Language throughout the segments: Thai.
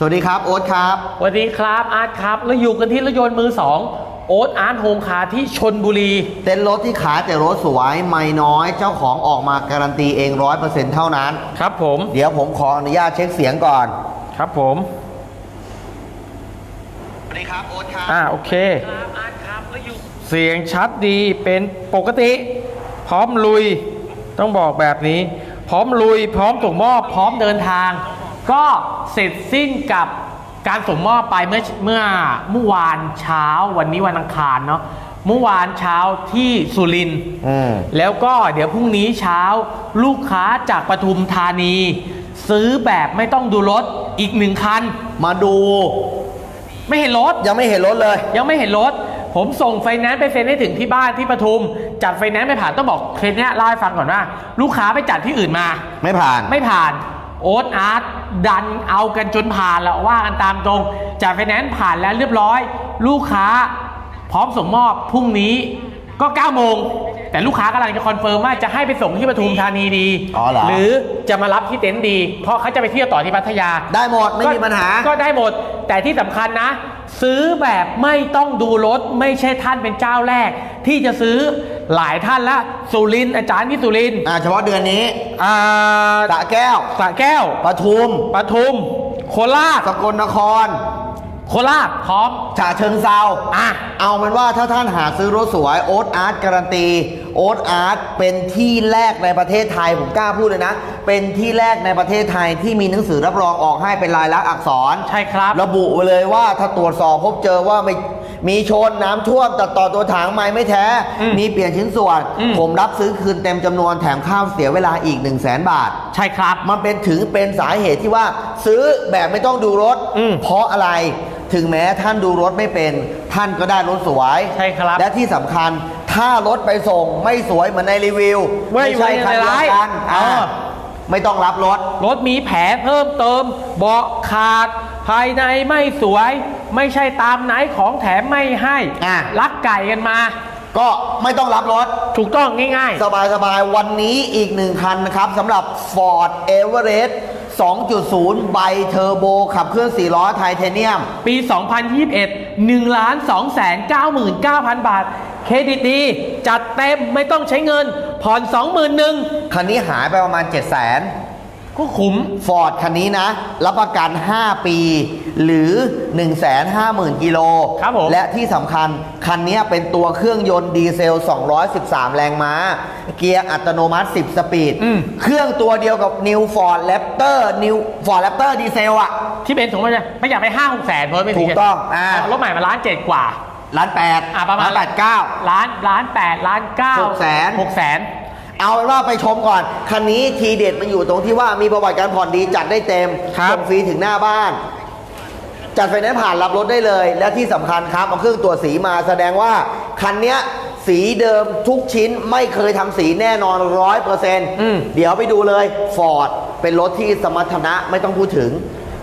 สวัสดีครับ โอ๊ตครับ สวัสดีครับอาร์ตครับ แล้วอยู่กันที่รถยนต์มือสองโอ๊ตอาร์ตโฮมคาร์ที่ชนบุรี เต็นท์รถที่ขายแต่รถสวยไม่น้อย เจ้าของออกมาการันตีเองร้อยเปอร์เซ็นต์เท่านั้น ครับผม เดี๋ยวผมขออนุญาตเช็คเสียงก่อน ครับผม สวัสดีครับ โอ๊ตครับ อ่าโอเคครับอาร์ตครับแล้วอยู่เสียงชัดดีเป็นปกติ พร้อมลุย ต้องบอกแบบนี้ พร้อมลุย พร้อมส่งมอบ พร้อมเดินทาง ก็เสร็จสิ้นกับการส่งมอบไปเมื่อเมื่อเมื่อวานเช้าวันนี้วันอังคารเนาะเมื่อวานเช้าที่สุรินทร์อืมแล้วก็เดี๋ยวพรุ่งนี้เช้าลูกค้าจากปทุมธานี ซื้อแบบไม่ต้องดูรถอีกหนึ่งคัน มาดู ไม่เห็นรถ ยังไม่เห็นรถเลย ยังไม่เห็นรถ ผมส่งไฟแนนซ์ไปเซ็นให้ถึงที่บ้านที่ปทุม จัดไฟแนนซ์ไม่ผ่านต้องบอกเคสเนี้ยเล่าให้ฟังก่อนว่า ลูกค้าไปจัดที่อื่นมา ไม่ผ่านไม่ผ่าน โอ๊ตอาร์ตดันเอากันจนผ่านแล้วว่ากันตามตรงจากไฟแนนซ์ผ่านแล้วเรียบร้อย ลูกค้าพร้อมส่งมอบพรุ่งนี้ก็9โมง แต่ลูกค้ากำลังจะคอนเฟิร์มว่าจะให้ไปส่งที่ปทุมธานีดีอ๋อเหรอ หรือจะมารับที่เต็นท์ดี เพราะเขาจะไปเที่ยวต่อที่พัทยา ได้หมดไม่มีปัญหา ก็ได้หมด แต่ที่สำคัญนะ ซื้อแบบไม่ต้องดูรถ ไม่ใช่ท่านเป็นเจ้าแรก ที่จะซื้อหลายท่านละสุรินทร์อาจารย์ที่สุรินทร์อ่าเฉพาะเดือนนี้อ่าสระแก้วสระแก้วปทุมปทุมโคราชสกลนคร โคราชพร้อม ฉะเชิงเซาอะ เอาเป็นว่าถ้าท่านหาซื้อรถสวยโอ๊ตอาร์ตการันตีโอ๊ตอาร์ตเป็นที่แรกในประเทศไทย ผมกล้าพูดเลยนะ เป็นที่แรกในประเทศไทยที่มีหนังสือรับรองออกให้เป็นลายลักษณ์อักษร ใช่ครับ ระบุไว้เลยว่าถ้าตรวจสอบพบเจอว่าไม่มีชนน้ำท่วมตัดต่อตัวถังไม่ไม่แท้อืมมีเปลี่ยนชิ้นส่วนอืมผมรับซื้อคืนเต็มจำนวนแถมข้าวเสียเวลาอีก 1 0 0 0 0แบาท ใช่ครับ มันเป็นถึงเป็นสาเหตุที่ว่าซื้อแบบไม่ต้องดูรถอืมเพราะอะไร ถึงแม้ท่านดูรถไม่เป็น ท่านก็ได้รถสวย ใช่ครับและที่สำคัญถ้ารถไปส่งไม่สวยเหมือนในรีวิวไม่ใช่คันเดียวกันไม่ร้ายอ่าเออไม่ต้องรับรถ รถมีแผลเพิ่มเติม เบาะขาด ภายในไม่สวย ไม่ใช่ตามไหนของแถมไม่ให้ อะ ลักไก่กันมา ก็ไม่ต้องรับรถ ถูกต้องง่าย สบายสบายๆวันนี้อีกหนึ่งคันนะครับสำหรับ Ford Everest 2.0ใบเทอร์โบ ขับเคลื่อน4ล้อไทเทเนียมๆปี 2021 1ล้าน2แสน99,000 บาท เครดิตดีจัดเต็มไม่ต้องใช้เงิน ผ่อน 21,000 คันนี้หายไปประมาณ 7 0 0 0 0 0 ก็ขุมฟอร์ดคันนี้นะ รับประกัน 5 ปี หรือ 150,000 กิโลครับผม และที่สำคัญ คันนี้เป็นตัวเครื่องยนต์ดีเซล 213 แรงม้า เกียร์อัตโนมัติ 10 สปีด อืม เครื่องตัวเดียวกับ New Ford Raptor New Ford Raptor ดีเซลอะที่เป็นสมมติไม่อยากไป5 6แสนเพราะไม่ถูกต้องอ่า รถใหม่มาล้านเจ็ดกว่า ล้านแปดอ่าประมาณ ล้านแปดเก้า ล้านล้านแปดล้านเก้าหกแสน หกแสน เอาเป็นว่าไปชมก่อน คันนี้ทีเด็ดมันอยู่ตรงที่ว่ามีประวัติการผ่อนดีจัดได้เต็มครับ ส่งฟรีถึงหน้าบ้าน จัดไฟแนนซ์ผ่านรับรถได้เลย และที่สำคัญครับเอาเครื่องตรวจสีมาแสดงว่า คันเนี้ยสีเดิมทุกชิ้นไม่เคยทำสีแน่นอนร้อยเปอร์เซ็นต์อืมเดี๋ยวไปดูเลย Ford เป็นรถที่สมรรถนะไม่ต้องพูดถึง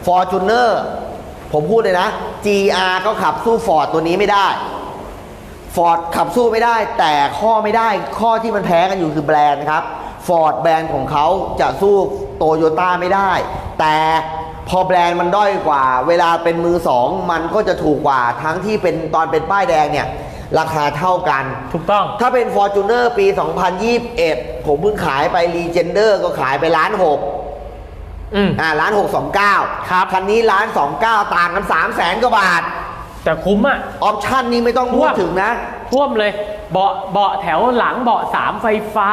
Fortuner ผมพูดเลยนะ GR ก็ขับสู้ Ford ตัวนี้ไม่ได้ ฟอร์ดขับสู้ไม่ได้ แต่ข้อไม่ได้ข้อที่มันแพ้กันอยู่คือแบรนด์ครับฟอร์ดแบรนด์ของเขาจะสู้โตโยต้าไม่ได้ แต่พอแบรนด์มันด้อยกว่า เวลาเป็นมือสองมันก็จะถูกกว่าทั้งที่เป็นตอนเป็นป้ายแดงเนี่ย ราคาเท่ากัน ถูกต้อง ถ้าเป็น Fortuner ปี 2021 ผมเพิ่งขายไป Legender ก็ขายไปล้านหกอืมอ่าล้านหกสองเก้าครับคันนี้ล้านสองเก้าต่างกันสามแสนกว่าบาท แต่คุ้มอะ ออปชั่นนี้ไม่ต้องพูดถึงนะ ท่วมเลย เบาะเบาะแถวหลังเบาะสามไฟฟ้า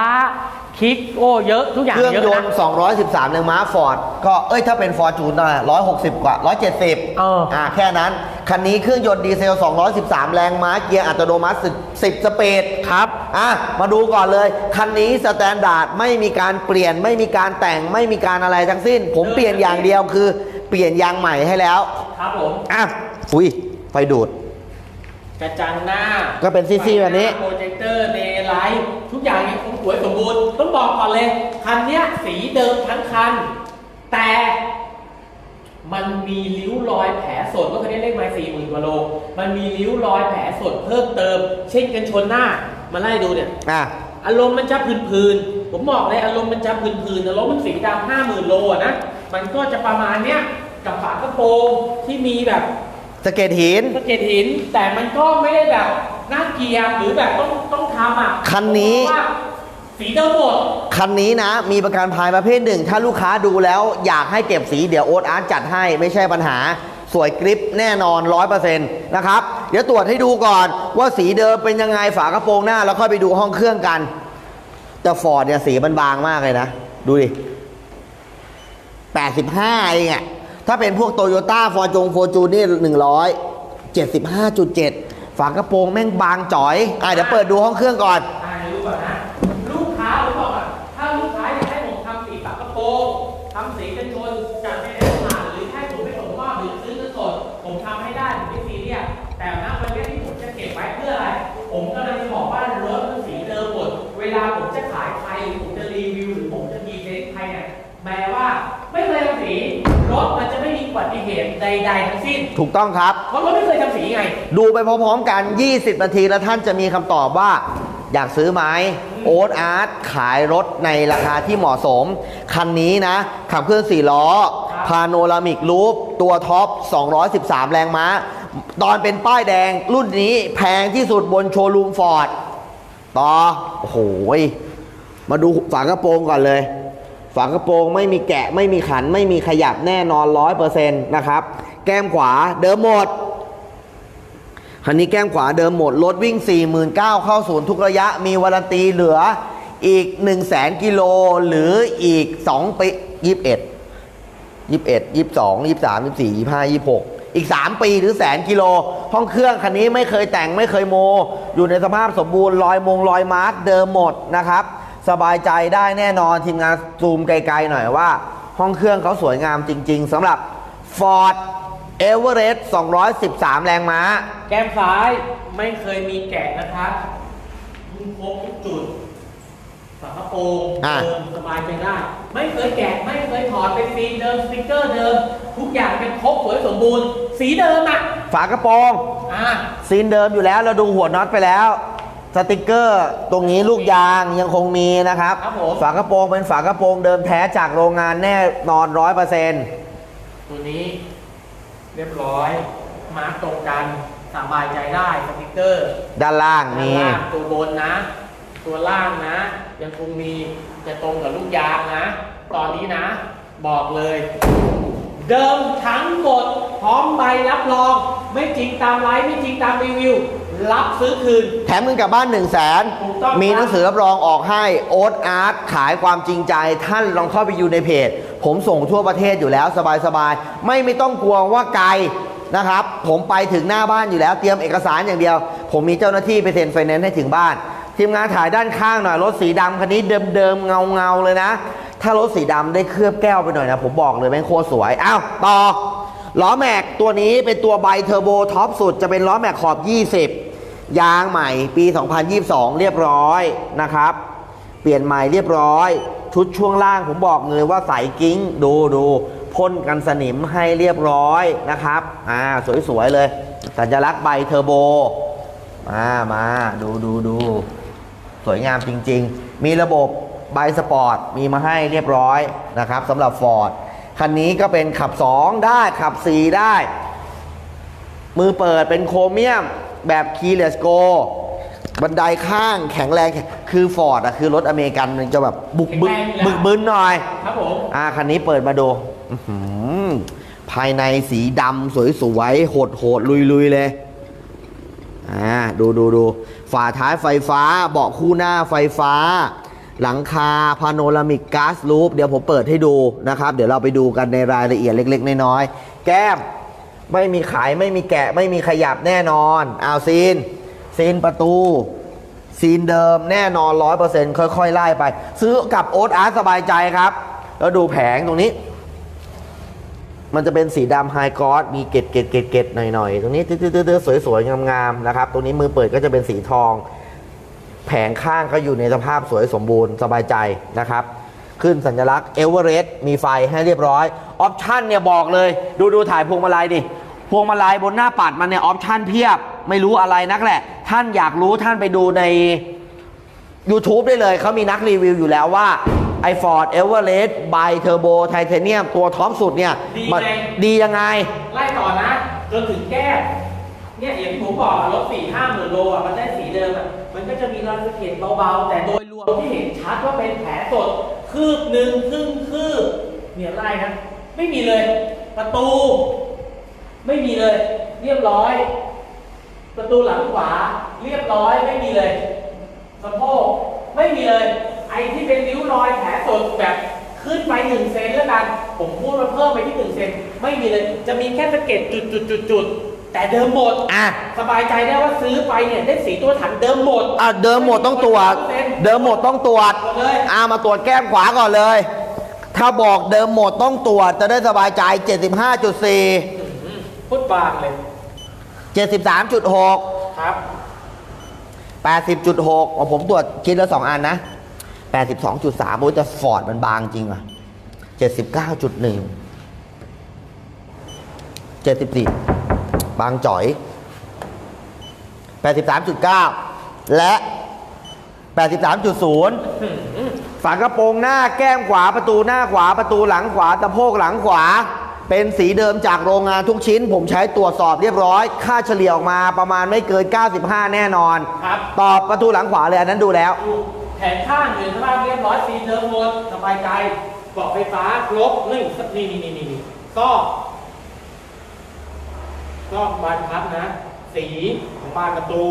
คลิกโอ้เยอะทุกอย่างเครื่องเยอะยนนะต์213แรงม้าฟอร์ดก็เอ้ยถ้าเป็นฟอร์จูนนะ160 กว่า 170เอออ่ แค่นั้น คันนี้เครื่องยนต์ดีเซล 213 แรงม้าเกียร์อัตโนมัติ10 10 สเปด ครับ อะมาดูก่อนเลย คันนี้สแตนดาร์ดไม่มีการเปลี่ยนไม่มีการแต่งไม่มีการอะไรทั้งสิ้น ผมเปลี่ยนอย่างเดียวคือ เปลี่ยนยางใหม่ให้แล้ว ครับผม อะอุ้ย ไฟดูด กระจังหน้าก็เป็นซี่ๆแบบนี้ โปรเจคเตอร์เดย์ไลท์ทุกอย่างยังคงสวยสมบูรณ์ ต้องบอกก่อนเลย คันเนี้ยสีเดิมทั้งคัน แต่มันมีริ้วรอยแผลสดรถคันนี้เลขไม้สี่หมื่นกว่าโล มันมีริ้วรอยแผลสดเพิ่มเติม เช่นกันชนหน้า มาไล่ดูเนี่ย อะ อารมณ์มันจะพื้นๆ ผมบอกเลยอารมณ์มันจะพื้นๆอารมณ์มันสีดำห้าหมื่นโลอะนะ มันก็จะประมาณเนี้ย กับฝากระโปรงที่มีแบบ สะเก็ดหิน สะเก็ดหินแต่มันก็ไม่ได้แบบน่าเกลียดหรือแบบต้องต้องทำอะคันนี้ เพราะว่าสีเดิมหมด คันนี้นะ มีประกันภัยประเภทหนึ่ง ถ้าลูกค้าดูแล้วอยากให้เก็บสีเดี๋ยวโอ๊ตอาร์ตจัดให้ไม่ใช่ปัญหา สวยกริปแน่นอน 100%นะครับ เดี๋ยวตรวจให้ดูก่อนว่าสีเดิมเป็นยังไงฝากระโปรงหน้า แล้วค่อยไปดูห้องเครื่องกัน แต่ฟอร์ดเนี่ยสีมันบางมากเลยนะ ดูดิ 85 เองอะ ถ้าเป็นพวกโตโยต้าฟอร์จงโฟจูนนี่งร้อยเจ็ดสิบห้าจุดเจ็ดฝากระโปรงแม่งบางจ๋อยอะเดี๋ยวเปิดดูห้องเครื่องก่อน อ่าเดี๋ยวดูก่อนนะ ดๆทั้งสิ้น ถูกต้องครับ เพราะรถไม่เคยทำสีไง ดูไปพร้อมๆกัน 20 นาทีแล้วท่านจะมีคำตอบว่า อยากซื้อไหมโอ๊ตอาร์ตขายรถในราคาที่เหมาะสม คันนี้นะ ขับเคลื่อน4ล้อ พาโนรามิกลูป ตัวท็อป 213 แรงม้า ตอนเป็นป้ายแดงรุ่นนี้แพงที่สุดบนโชว์รูมฟอร์ดต่อ โอ้โหยมาดูฝากระโปรงก่อนเลย ฝากระโปรงไม่มีแกะไม่มีขัน ไม่มีขยับแน่นอน100%นะครับ แก้มขวาเดิมหมดคันนี้แก้มขวาเดิมหมดรถวิ่ง 49,000 เข้าศูนย์ทุกระยะมีวารันตีเหลืออีก 1 0 0 0 0แสนกิโลหรืออีก2ปี21 21 22 23 24 25 26 อีก 3 ปีหรือแสนกิโล ห้องเครื่องคันนี้ไม่เคยแต่งไม่เคยโม อยู่ในสภาพสมบูรณ์รอยมงรอยมาร์กเดิมหมดนะครับ สบายใจได้แน่นอนทีมงานซูมไกลๆหน่อยว่า ห้องเครื่องเขาสวยงามจริง ๆสำหรับ Ford Everest 213 แรงม้า แก้มซ้ายไม่เคยมีแกะนะครับมุมครบทุกจุดฝากระโปรงอะ เดิมสบายใจได้ ไม่เคยแกะไม่เคยถอดเป็นฟิล์มเดิมสติกเกอร์เดิม ทุกอย่างเป็นครบสวยสมบูรณ์ สีเดิมอะฝากระโปรง อะซีนเดิมอยู่แล้วเราดูหัวน็อตไปแล้ว สติกเกอร์ตรงนี้ลูกยางยังคงมีนะครับ ครับผม ฝากระโปรงเป็นฝากระโปรงเดิมแท้จากโรงงานแน่นอนร้อยเปอร์เซ็นต์ตัวนี้เรียบร้อย มาร์กตรงกันสบายใจได้สติกเกอร์ด้านล่างด้านมีล่างตัวบนนะ ตัวล่างนะ ยังคงมีจะตรงกับลูกยางนะ ตอนนี้นะ บอกเลย เดิมทั้งหมดพร้อมใบรับรอง ไม่จริงตามไลฟ์ไม่จริงตามรีวิว รับซื้อคืน แถมเงินกลับบ้าน1 0 0 0 0แสนถูกต้องครับมีหนังสือรับรองออกให้โอ๊ตอาร์ตขายความจริงใจท่านลองเข้าไปอยู่ในเพจ ผมส่งทั่วประเทศอยู่แล้วสบายๆ ไม่ไม่ต้องกลัวว่าไกลนะครับ ผมไปถึงหน้าบ้านอยู่แล้วเตรียมเอกสารอย่างเดียว ผมมีเจ้าหน้าที่ไปเซ็นไฟแนนซ์ให้ถึงบ้าน ทีมงานถ่ายด้านข้างหน่อยรถสีดำคันนี้เดิมๆเงาๆเลยนะ ถ้ารถสีดำได้เคลือบแก้วไปหน่อยนะผมบอกเลยแม่งโคตรสวยอ้าวต่อ ล้อแม็กตัวนี้เป็นตัวไบเทอร์โบท็อปสุดจะเป็นล้อแม็กขอบ 20 ยางใหม่ปี 2022 เรียบร้อยนะครับ เปลี่ยนใหม่เรียบร้อย ชุดช่วงล่างผมบอกเลยว่าใสกิ้งดูดูพ่นกันสนิมให้เรียบร้อยนะครับ อ่า สวย ๆ เลย สัญลักษณ์ใบเทอร์โบ มามาดูดูดู สวยงามจริง ๆ มีระบบไบสปอร์ต มีมาให้เรียบร้อยนะครับสำหรับ Ford คันนี้ก็เป็นขับ 2 ได้ขับ 4 ได้ มือเปิดเป็นโครเมียมแบบ keyless go บันไดข้างแข็งแรง คือฟอร์ดอะคือรถอเมริกันมันจะแบบบุกบึกแข็งแรงอยู่แล้วบึกบึนหน่อย ครับผม อ่า คันนี้เปิดมาดูอื้อหือภายในสีดำสวยๆโหดโหดลุยลุยๆเลย อ่า ดูดูดูฝาท้ายไฟฟ้า เบาะคู่หน้าไฟฟ้า หลังคาพาโนรามิกก๊าซลูปเดี๋ยวผมเปิดให้ดูนะครับ เดี๋ยวเราไปดูกันในรายละเอียดเล็ก ๆ น้อยๆแก้มไม่มีขายไม่มีแกะไม่มีขยับแน่นอนอ้าวซีน ซีนประตู ซีนเดิมแน่นอนร้อยเปอร์เซ็นต์ค่อยๆ ไล่ไป ซื้อกับโอ๊ตอาร์ตสบายใจครับ แล้วดูแผงตรงนี้ มันจะเป็นสีดำไฮกรอสมีเกล็ดเกล็ดเกล็ดเกล็ดหน่อยๆ ตรงนี้ตื้อๆสวยๆ งามๆนะครับ ตรงนี้มือเปิดก็จะเป็นสีทอง แผงข้างก็อยู่ในสภาพสวยสมบูรณ์สบายใจนะครับ ขึ้นสัญลักษณ์เอเวอเรสต์มีไฟให้เรียบร้อยออปชั่นเนี่ยบอกเลย ดูดูถ่ายพวงมาลัยดิพวงมาลัยบนหน้าปัดมันเนี่ยออปชั่นเพียบไม่รู้อะไรนักแหละ ท่านอยากรู้ท่านไปดูใน YouTube ได้เลยเขามีนักรีวิวอยู่แล้วว่าไอฟอร์ดเอเวอเรสต์ไบเทอร์โบไทเทเนียมตัวท็อปสุดเนี่ยดีมันไง ดียังไง ไล่ต่อนะ จนถึงแก้มเนี่ยอย่างที่ผมบอกอะรถสี่ห้าหมื่นโลอะ มันได้สีเดิมอะ มันก็จะมีรอยสะเก็ดเบาๆ แต่โดยรวมที่เห็นชัดว่าเป็นแผลสด คืบหนึ่งครึ่งคืบเนี่ยไล่นะไม่มีเลย ประตู ไม่มีเลย เรียบร้อย ประตูหลังขวา เรียบร้อยไม่มีเลยสะโพกไม่มีเลย ไอ้ที่เป็นริ้วรอยแผลสดแบบขึ้นไปหนึ่งเซนแล้วกัน ผมพูดมาเพิ่มไปที่หนึ่งเซนไม่มีเลย จะมีแค่สะเก็ดจุดจุดจุดจุดๆ แต่เดิมหมด อะสบายใจได้ว่าซื้อไปเนี่ยได้สีตัวถังเดิมหมดอะเดิมหมดต้องตรวจ เดิมหมดต้องตรวจตรวจเลยอ่ามาตรวจแก้มขวาก่อนเลย ถ้าบอกเดิมหมดต้องตรวจจะได้สบายใจ 75.4พูดบางเลย 73.6 ครับ 80.6ของผมตรวจคิดแล้ว 2 อันนะ 82.3โอ้ยแต่ฟอร์ดมันบางจริงอะ 79.1 74 บางจ่อย 83.9 และ 83.0 ฝากระโปรงหน้าแก้มขวาประตูหน้าขวาประตูหลังขวาตะโพกหลังขวา เป็นสีเดิมจากโรงงานทุกชิ้น ผมใช้ตรวจสอบเรียบร้อย ค่าเฉลี่ยออกมาประมาณไม่เกิน 95 แน่นอน ครับ ตอบประตูหลังขวาเลยอันนั้นดูแล้วแผนข้างอยู่ในสภาพเรียบร้อยสีเดิมหมดสบายใจเบาะไฟฟ้าครบนี่นี่นี่นี่นี่ก็ ก็บานพับนะ สีของบานประตู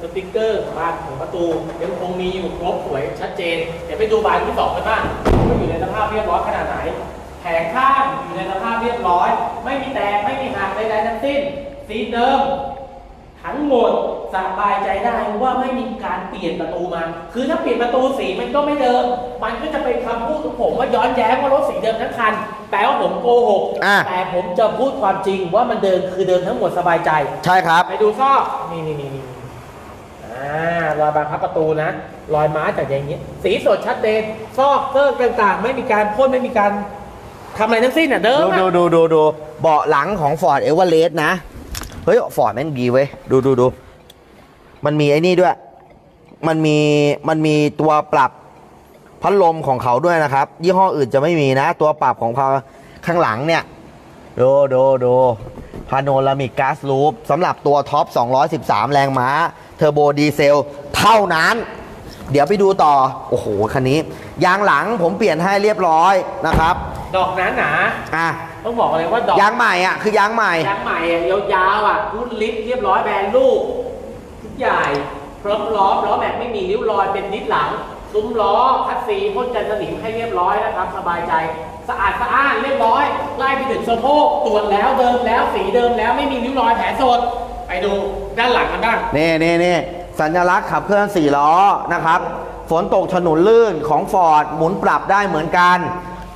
สติกเกอร์บานของประตูยังคงมีอยู่ครบสวยชัดเจน เดี๋ยวไปดูบานที่สองกันบ้างว่าอยู่ในสภาพเรียบร้อยขนาดไหน แผงข้างอยู่ในสภาพเรียบร้อย ไม่มีแตกไม่มีหักใดๆทั้งสิ้น สีเดิม ทั้งหมดสบายใจได้ว่าไม่มีการเปลี่ยนประตูมา คือถ้าเปลี่ยนประตูสีมันก็ไม่เดิม มันก็จะเป็นคำพูดของ ผมว่าย้อนแย้งว่ารถสีเดิมทั้งคันแต่ว่าผมโกหกอะ แต่ผมจะพูดความจริงว่ามันเดิมคือเดิมทั้งหมดสบายใจ ใช่ครับ ไปดูซอกนี่นี่นี่นี่อ่ารอยบานพับประตูนะรอยม้าจากอย่างนี้ สีสดชัดเจนซอกเซิร์ต่างๆ ไม่มีการพ่นไม่มีการทำอะไรทั้งสิ้นอะเดิมดูอะ ดูดูดูดูเบาะหลังของ Ford e v e r e s t นะ เฮ้ยฟอร์ดแม่งดีเว้ย ดูดูดูมันมีไอ้นี่ด้วย มันมีมันมีตัวปรับ พัดลมของเขาด้วยนะครับ ยี่ห้ออื่นจะไม่มีนะ ตัวปรับของเขาข้างหลังเนี่ยดูดูดูพาโนรามิกก๊าซลูปสำหรับตัวท็อป 213 แรงม้า เทอร์โบดีเซล เท่านั้น เดี๋ยวไปดูต่อ โอ้โห คันนี้ ยางหลังผมเปลี่ยนให้เรียบร้อยนะครับ ดอกหนาหนาอะๆต้องบอกเลยว่าดอกยางใหม่อะ คือยางใหม่ ยางใหม่อะยาวๆอะรุ่นลิฟต์เรียบร้อยแบรนด์ลูกทุกใหญ่พร้อมล้อมล้อแม็กไม่มีริ้วรอยเป็นนิดหลัง ซุ้มล้อคัดซีพ่นกันสนิมให้เรียบร้อยนะครับ สบายใจ สะอาดสะอ้านเรียบร้อย ไล่ไปถึงสะโพกตรวจแล้วเดิมแล้วสีเดิมแล้วไม่มีริ้วรอยแผลสด ไปดูด้านหลังกันบ้างนี่นี่นี่สัญลักษณ์ขับเคลื่อนสี่ล้อนะครับ ฝนตกถนนลื่นของฟอร์ดหมุนปรับได้เหมือนกัน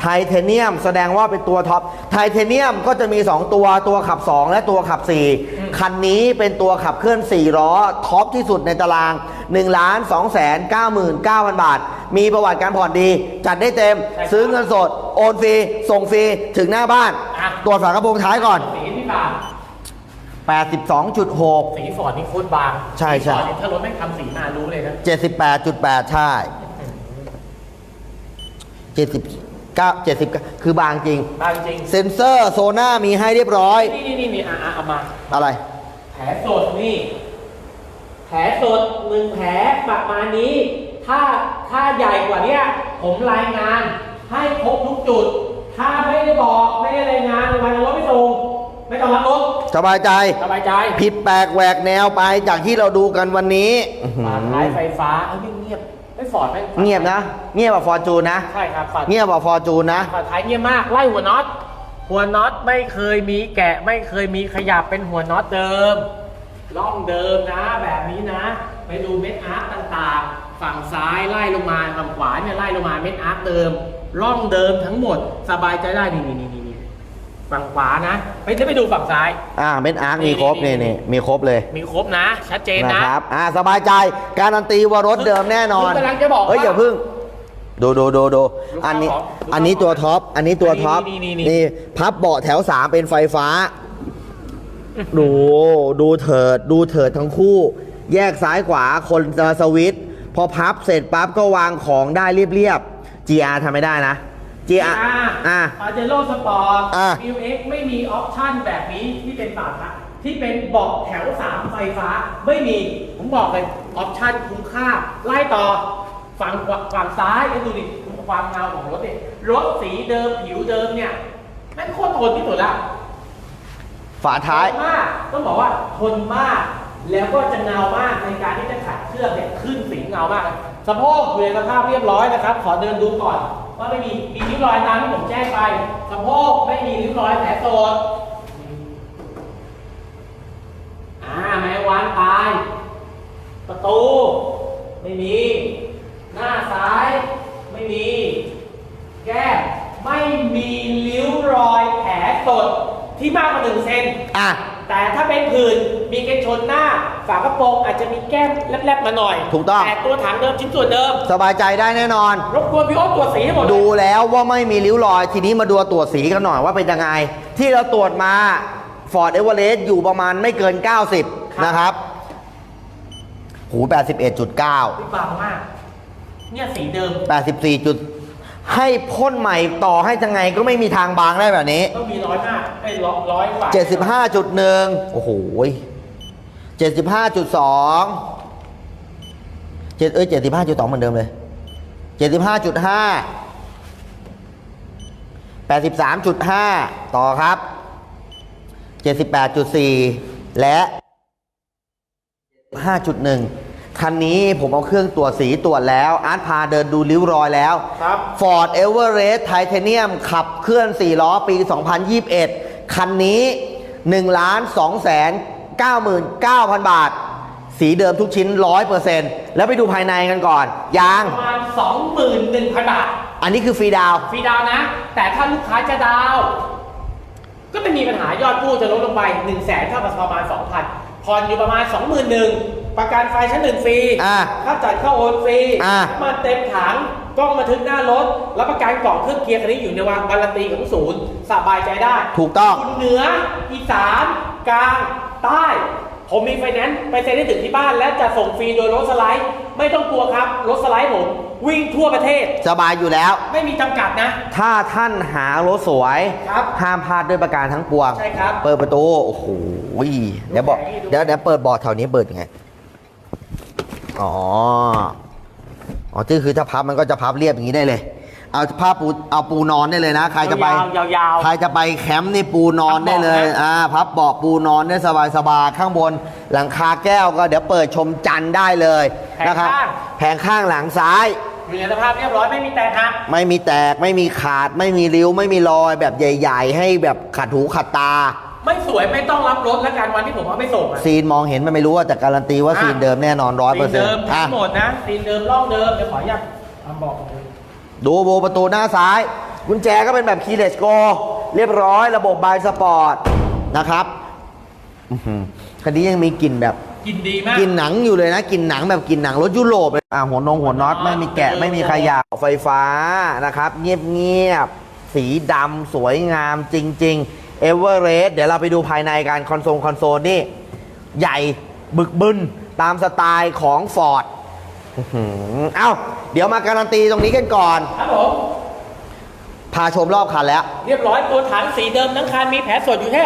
ไทเทเนียมแสดงว่าเป็นตัวท็อป ไทเทเนียมก็จะมี 2 ตัว ตัวขับ 2 และตัวขับ 4 คันนี้เป็นตัวขับเคลื่อน 4 ล้อ ท็อปที่สุดในตาราง 1 2 9 9 9 0 0 บาท มีประวัติการผ่อนดี จัดได้เต็มใช่ครับซื้อเงินสด โอนฟรี ส่งฟรี ถึงหน้าบ้านอะตรวจฝากระโปรงท้ายก่อน สีพี่ปา82.6 สีฟอร์ดนี่โคตรบางใช่ใช่ สีฟอร์ดนี่ถ้ารถไม่งทำสีมารู้เลยนะ78.8 ใช่70 9 70คือบางจริง บางจริงเซ็นเซอร์โซน่ามีให้เรียบร้อย นี่นี่นี่นี่อะอะเอามา อะไร แผลสดนี่ แผลสดหนึ่งแผลประมาณนี้ ถ้าถ้าใหญ่กว่าเนี้ยผมรายงานให้ครบทุกจุด ถ้าไม่ได้บอกไม่ได้รายงานวันรถไม่ส่งไม่ต้องรับรถสบายใจ สบายใจผิดแปลกแหวกแนวไปจากที่เราดูกันวันนี้อื้อหือฝาท้ายไฟฟ้าเอ้ยเงียบ ไม่ฟอร์ดไม่เงียบนะ เงียบกว่าฟอร์จูนนะ ใช่ครับฝาเงียบกว่าฟอร์จูนนะ ฝาท้ายเงียบมากไล่หัวน็อตหัวน็อตไม่เคยมีแกะไม่เคยมีขยับเป็นหัวน็อตเดิมร่องเดิมนะ แบบนี้นะ ไปดูเม็ดอาร์คต่างๆ ฝั่งซ้ายไล่ลงมาฝั่งขวาเนี่ยไล่ลงมาเม็ดอาร์คเดิมร่องเดิมทั้งหมดสบายใจได้นี่นี่นี่นี่นี่ ฝั่งขวานะไปเดี๋ยวไปดูฝั่งซ้าย อ่าเบนอาร์คมีครบนี่นี่นี่นี่มีครบเลย มีครบนะ ชัดเจนนะนะครับ อ่าสบายใจการันตีว่ารถเดิมแน่นอนคือกำลังจะบอกว่าเฮ้ยอย่าพึ่ง ดูดูดูดูลูกค้าอันนี้ขอลูกค้าอันนี้ตัวท็อป อันนี้ตัวท็อปนี่นี่นี่ นี่พับเบาะแถวสามเป็นไฟฟ้า ดูดูเถิด ดูเถิดทั้งคู่ แยกซ้ายขวาคนจะสวิตช์พอพับเสร็จปั๊บก็วางของได้เรียบๆ GR ทำไม่ได้นะ GR อะปาเจโร่สปอร์ตอะมิวเอ็กไม่มีออปชั่นแบบนี้ที่เป็นปากนะที่เป็นเบอกแถวสามไฟฟ้าไม่มี ผมบอกเลยออปชั่นคุ้มค่า ไล่ต่อฝั่งขวาฝั่งซ้ายแล้วดูดิความเงาของรถเนี่ยรถสีเดิมผิวเดิมเนี่ยแม่งโคตรทนที่สุดละฝาท้ายทนมากต้องบอกว่าทนมาก แล้วก็จะเงามากในการที่จะขัดเครื่องเนี่ยขึ้นสีเงามากสะโพกอยู่ในสภาพเรียบร้อยนะครับ ขอเดินดูก่อน ว่าไม่มีมีริ้วรอยตามที่ผมแจ้งไปสะโพกไม่มีริ้วรอยแผลโตดอ่าแมงวันตาย ประตู ไม่มี หน้าซ้าย ไม่มี แก้มไม่มีริ้วรอยแผลสดที่มากกว่าหนึ่งเซนอะแต่ถ้าเป็นผื่นมีกันชนหน้า ฝากระโปรงอาจจะมีแก้มแลบๆมาหน่อยถูกต้อง แต่ตัวถังเดิมชิ้นส่วนเดิม สบายใจได้แน่นอน รบกวนพี่โอ๊ตตรวจสีให้หมดเลยดูแล้วว่าไม่มีริ้วรอย ทีนี้มาดูตรวจสีกันหน่อยว่าเป็นยังไง ที่เราตรวจมา Ford Everest อยู่ประมาณไม่เกิน 90 นะครับหู81.9พี่บางมาก เนี่ยสีเดิม 84จุดให้พ่นใหม่ต่อให้ยังไงก็ไม่มีทางบางได้แบบนี้ ต้องมีร้อยมากไอ้ร้อยร้อยกว่า 75.1 โอ้โห 75.2เจ็ดเอ้ย75.2เหมือนเดิมเลย75.5 83.5ต่อครับ78.4และ5.1คันนี้ผมเอาเครื่องตรวจสีตรวจแล้ว อาร์ตพาเดินดูริ้วรอยแล้วครับ Ford Everest Titanium ขับเคลื่อน 4 ล้อปี 2021 คันนี้1ล้าน2แสน 99,000 บาท สีเดิมทุกชิ้น 100%แล้วไปดูภายในกันก่อน ยาง ประมาณสองหมื่นหนึ่งพันบาท อันนี้คือฟรีดาวน์ฟรีดาวน์นะ แต่ถ้าลูกค้าจะดาวน์ก็ไม่มีปัญหายอดกู้จะลดลงไป1นึ่งแสนเท่ากับประมาณ 2,000ผ่อนอยู่ประมาณ 21,000ประกันไฟชั้นหนึ่งฟรีอ่า ค่าจัดเข้าโอนฟรีอ่า น้ำมันเต็มถังกล้องบันทึกหน้ารถรับประกันกล่องเครื่องเกียร์คันนี้อยู่ในวางการันตีของศูนย์สบายใจได้ ถูกต้อง คุณเหนืออีสานกลาง ใต้ผมมีไฟแนนซ์ไปเซ็นให้ถึงที่บ้านและจะส่งฟรีโดยรถสไลด์ ไม่ต้องกลัวครับ รถสไลด์ผมวิ่งทั่วประเทศ สบายอยู่แล้ว ไม่มีจำกัดนะ ถ้าท่านหารถสวย ครับห้ามพลาดด้วยประการทั้งปวง ใช่ครับ เปิดประตู โอ้โหเดี๋ยวบอกดูแผงนี่ดูเดี๋ยวเดี๋ยวเปิดบอร์ดแถวนี้เปิดยังไง อ๋อ อ๋อที่คือถ้าพับมันก็จะพับเรียบอย่างนี้ได้เลย เอาผ้าปูเอาปูนอนได้เลยนะ ใครจะไปยาวๆยาวๆใครจะไปแคมป์นี่ปูนอนได้เลยพับเบาะนะอ่าพับเบาะปูนอนได้สบายสบายๆข้างบน หลังคาแก้วก็เดี๋ยวเปิดชมจันทร์ได้เลยนะครับแผงข้างหลังซ้ายอยู่ในสภาพเรียบร้อยไม่มีแตกหักไม่มีแตกไม่มีขาดไม่มีริ้วไม่มีรอยแบบใหญ่ ๆ ให้แบบขัดหูขัดตา ไม่สวยไม่ต้องรับรถแล้วกันวันที่ผมเอาไปส่งอะซีนมองเห็นมันไม่รู้ว่าแต่การันตีว่าอะซีนเดิมแน่นอนร้อยเปอร์ซีเซ็นนเดิต์มทั้งหมดนะซีนเดิมร่องเดิมเดี๋ยวขออนุญาตทำบอกเลย ดูโบประตูหน้าซ้าย กุญแจก็เป็นแบบคีย์เลสโก เรียบร้อยระบบบายสปอร์ตนะครับอื้อหือคันนี้ยังมีกลิ่นแบบกินดีมากกลิ่นหนังอยู่เลยนะกลิ่นหนังแบบกลิ่นหนังรถยุโรปเลยอ่าหัวนงหัวน็อตไม่มีแกะไม่มีขยะไฟฟ้านะครับ เงียบๆสีดำสวยงามจริงๆเอเวอเรสต์เดี๋ยวเราไปดูภายในการคอนโซลคอนโซลนี่ ใหญ่บึกบึนตามสไตล์ของ Ford อื้อหือเอ้า เดี๋ยวมาการันตีตรงนี้กันก่อน ครับผม พาชมรอบคันแล้ว เรียบร้อยตัวถังสีเดิมทั้งคันมีแผลสดอยู่แค่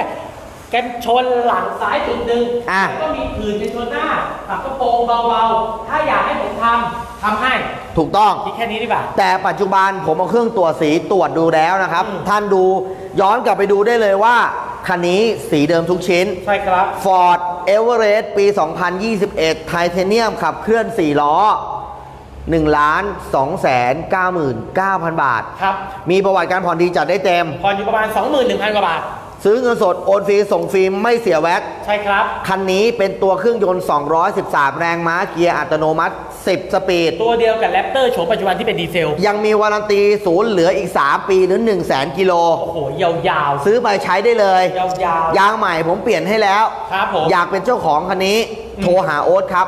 กันชนหลังซ้ายจุดหนึ่งอะ แล้วก็มีผื่นกันชนหน้ากับกระโปรงเบาๆ ถ้าอยากให้ผมทำทำให้ถูกต้อง คิดแค่นี้ดีกว่า แต่ปัจจุบันผมเอาเครื่องตรวจสีตรวจดูแล้วนะครับ อืม ท่านดูย้อนกลับไปดูได้เลยว่า คันนี้สีเดิมทุกชิ้น ใช่ครับ Ford Everest ปี 2021 ไทเทเนียมขับเคลื่อน 4 ล้อ1ล้าน2แสน99,000 บาท ครับ มีประวัติการผ่อนดีจัดได้เต็ม ผ่อนอยู่ประมาณ 21,000 กว่าบาท ซื้อเงินสด โอนฟรี ส่งฟรี ไม่เสียแว็กใช่ครับ คันนี้เป็นตัวเครื่องยนต์ 213 แรงม้า เกียร์อัตโนมัติ 10 สปีด ตัวเดียวกับแรปเตอร์โฉมปัจจุบันที่เป็นดีเซล ยังมีวารันตีศูนย์เหลืออีก 3 ปีหรือ 1 0 0 0 0แกิโล โอ้โห ยาวๆ ซื้อไปใช้ได้เลย ยาวๆ ยางใหม่ผมเปลี่ยนให้แล้ว ครับผม อยากเป็นเจ้าของคันนี้อืมโทรหาโอ๊ตครับ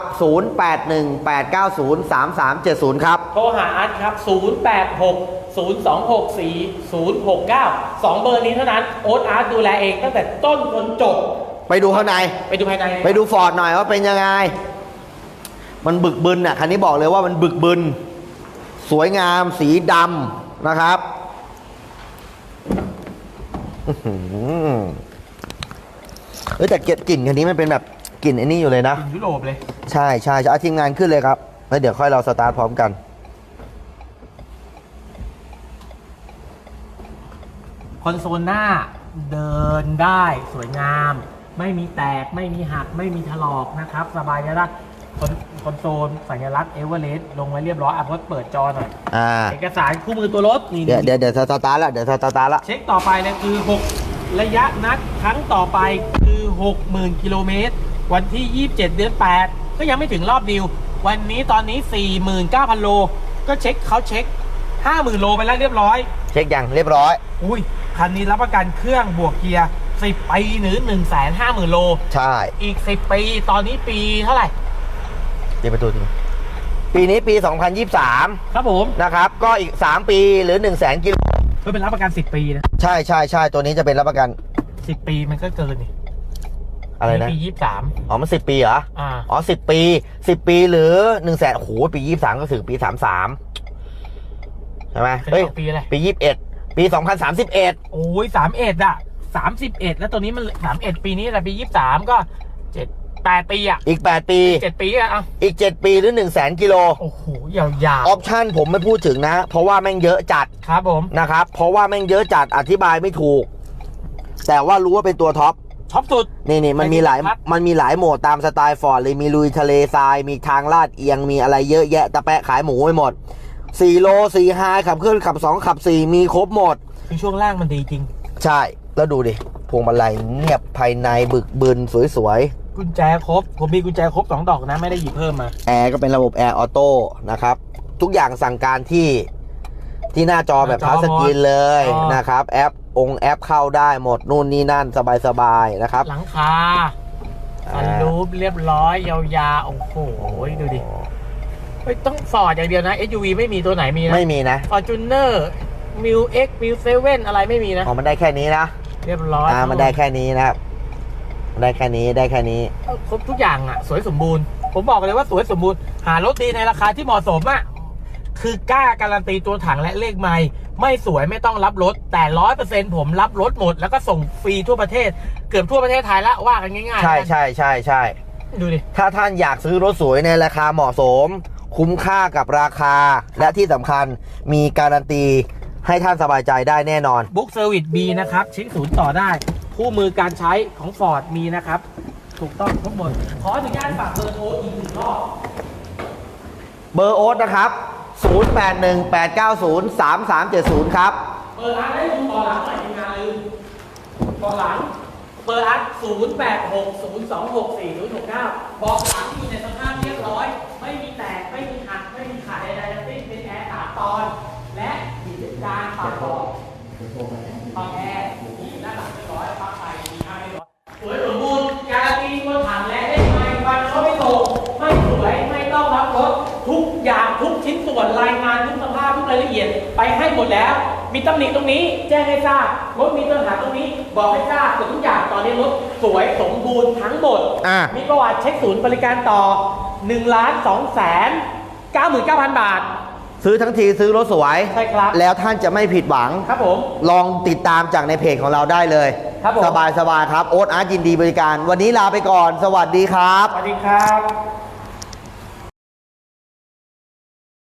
0818903370 ครับ โทรหาอาร์ตครับ 086 026 4069 2 เบอร์นี้เท่านั้น โอ๊ตอาร์ตดูแลเองตั้งแต่ต้นจนจบ ไปดูข้างใน ไปดูภายใน ไปดูฟอร์ดหน่อยว่าเป็นยังไง มันบึกบึนอะคันนี้บอกเลยว่ามันบึกบึนสสวยงามสีดำนะครับอื้อหือเฮ้ยแต่เกกลิ่นคันนี้มันเป็นแบบกลิ่นไอ้นี่อยู่เลยนะ ยุโรปเลย ใช่ใช่จะเอาทีมงานขึ้นเลยครับแล้วเดี๋ยวค่อยเราสตาร์ทพร้อมกัน คอนโซลหน้าเดินได้สวยงาม ไม่มีแตกไม่มีหักไม่มีถลอกนะครับ สบายเลยนะค อนคอนโซลสัญลักษณ์เอเวอเรสต์ลงไว้เรียบร้อยอะพดเปิดจอหน่อยอ่าเอกสารคู่มือตัวรถนี่เดี๋ยวเดี๋ยวเดี๋ยวสตาร์ทแล้วเดี๋ยวสตาร์ทแล้วเช็คต่อไปเนี่ยคือ 6 ระยะนัดครั้งต่อไปคือ 60,000กิโลเมตรวันที่ 27 เดือน 8 ก็ยังไม่ถึงรอบดิว วันนี้ตอนนี้ 49,000 โล ก็เช็คเขาเช็ค 50,000 โลไปแล้วเรียบร้อย เช็คยังเรียบร้อย อุ้ยคันนี้รับประกันเครื่องบวกเกียร์ 10 ปีหรือ 150,000 โล ใช่ อีก 10 ปี ตอนนี้ปีเท่าไหร่ เดี๋ยวไปดูทีปีนี้ปี 2023 ครับผมนะครับ ก็อีก 3 ปีหรือ 1 0 0 0 0 0กิโลก็เป็นรับประกัน 10 ปีนะ ใช่ใช่ใช่ตัวนี้จะเป็นรับประกัน 10 ปีมันก็เกินนี่อะไรนะปี23อ๋อมัน10 ปีเหรออ่าอ๋อ 10 ปี 10 ปีหรือ1 0 0 0 0แสนโอ้โหปี 23 ก็ถึงปี 33ใช่ไหมเคยเฮ้ยออกปีอะไรปี 21 ปี 2031 โอ้ยสามเอ็ดอะสามสิบเอ็ดแล้วตัวนี้มันสามเอ็ดปีนี้แต่ปียี่สามก็เจ็ด แปดปีอะอีก 8 ปี เจ็ดปีอะอะอีก 7 ปีหรือ 1 0 0 0 0แสนกิโลโอ้โหยาวออปชั่นผมไม่พูดถึงนะ เพราะว่าแม่งเยอะจัดๆครับผมนะครับ เพราะว่าแม่งเยอะจัดอธิบายไม่ถูก แต่ว่ารู้ว่าเป็นตัวท็อปช็อปสุด นี่นี่มันมีหลายครับ มันมีหลายโหมดตามสไตล์ฟอร์ดเลยมีลุยทะเลทราย มีทางลาดเอียงมีอะไรเยอะแยะตะแปะขายหมูไปหมด4โล4ไฮขับเคลื่อนขับ 2 ขับ 4 มีครบหมด คือช่วงล่างมันดีจริง ใช่ แล้วดูดิพวงมาลัยเงียบภายในบึกบึนสวย กุญแจครบ ผมมีกุญแจครบสองดอกนะไม่ได้หยิบเพิ่มมาๆแอร์ก็เป็นระบบแอร์ออโต้นะครับ ทุกอย่างสั่งการที่ที่หน้าจอแบบหน้าจอทัชสกรีนเลยอ๋อนะครับ แอปองค์แอปเข้าได้หมดนู่นนี่นั่นสบายๆนะครับ หลังคาสันรูปเรียบร้อยยาวๆโอ้โหดูดิเฮ้ยต้องฟอร์ดอย่างเดียวนะ SUV ไม่มีตัวไหนมีนะ ไม่มีนะฟอร์จูเนอร์มิวเอ็กมิวเซเว่นอะไรไม่มีนะ อ๋อ มันได้แค่นี้นะ เรียบร้อย อ่า มันได้แค่นี้นะครับมัน ได้แค่นี้ได้แค่นี้ ครบทุกอย่างอะ สวยสมบูรณ์ ผมบอกเลยว่าสวยสมบูรณ์ หารถดีในราคาที่เหมาะสมอะ คือกล้าการันตีตัวถังและเลขไม่ไม่สวยไม่ต้องรับรถ แต่ร้อยเปอร์เซ็นผมรับรถหมด แล้วก็ส่งฟรีทั่วประเทศ เกือบทั่วประเทศไทยละว่ากันง่ายๆใช่แล้วกันใช่ใช่ใช่ดูดิ ถ้าท่านอยากซื้อรถสวยในราคาเหมาะสม คุ้มค่ากับราคา และที่สำคัญมีการันตีให้ท่านสบายใจได้แน่นอนบุ๊กเซอร์วิสบีนะครับเช็คศูนย์ต่อได้ คู่มือการใช้ของ Ford มีนะครับ ถูกต้องทั้งหมด ขออนุญาตฝากเบอร์โทรอีกหนึ่งรอบเบอร์โอ๊ตนะครับ 0818903370 ครับเปิดร้านได้ดูต่อหลังหน่อยทีมงานลืมต่อหลังเปิดร้าน0 8 6 0 2 6 4 0 6 9 บอกหลังอยู่ในสภาพเรียบร้อย ไม่มีแตก ไม่มีหัก ไม่มีขาดใดๆทั้งสิ้นเป็นแอร์สามตอน และมีการปรับเบาะปรับแอร์ ไปให้หมดแล้ว มีตำหนิตรงนี้ แจ้งให้ทราบรถมีปัญหาตรงนี้ บอกให้ทราบหมดทุกอย่างตอนนี้รถสวยสมบูรณ์ทั้งหมด อะมีประวัติเช็คศูนย์บริการต่อ1ล้าน2แสน99,000บาท ซื้อทั้งทีซื้อรถสวย ใช่ครับ แล้วท่านจะไม่ผิดหวัง ครับผม ลองติดตามจากในเพจของเราได้เลย ครับผม สบายสบายๆครับ โอ๊ตอาร์ตยินดีบริการ วันนี้ลาไปก่อน สวัสดีครับ สวัสดีครับ